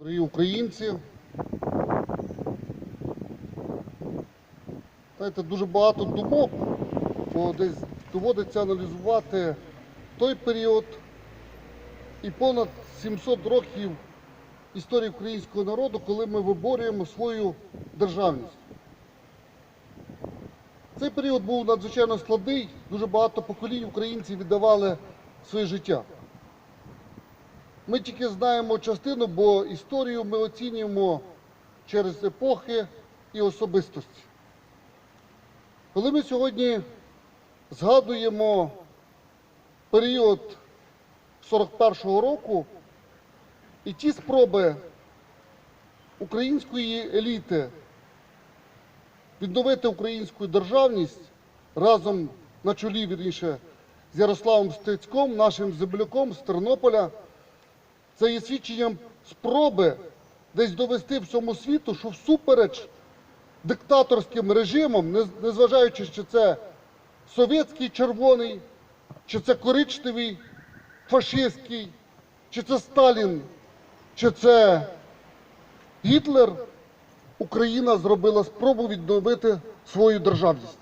Дорогі українці, знаєте, дуже багато думок, бо десь доводиться аналізувати той період і понад 700 років історії українського народу, коли ми виборюємо свою державність. Цей період був надзвичайно складний, дуже багато поколінь українців віддавали своє життя. Ми тільки знаємо частину, бо історію ми оцінюємо через епохи і особистості. Коли ми сьогодні згадуємо період 41-го року і ті спроби української еліти відновити українську державність разом на чолі, вірніше, з Ярославом Стецьком, нашим земляком з Тернополя, це є свідченням спроби десь довести всьому світу, що всупереч диктаторським режимам, не- незважаючи, чи це совєтський червоний, чи це коричневий фашистський, чи це Сталін, чи це Гітлер, Україна зробила спробу відновити свою державність.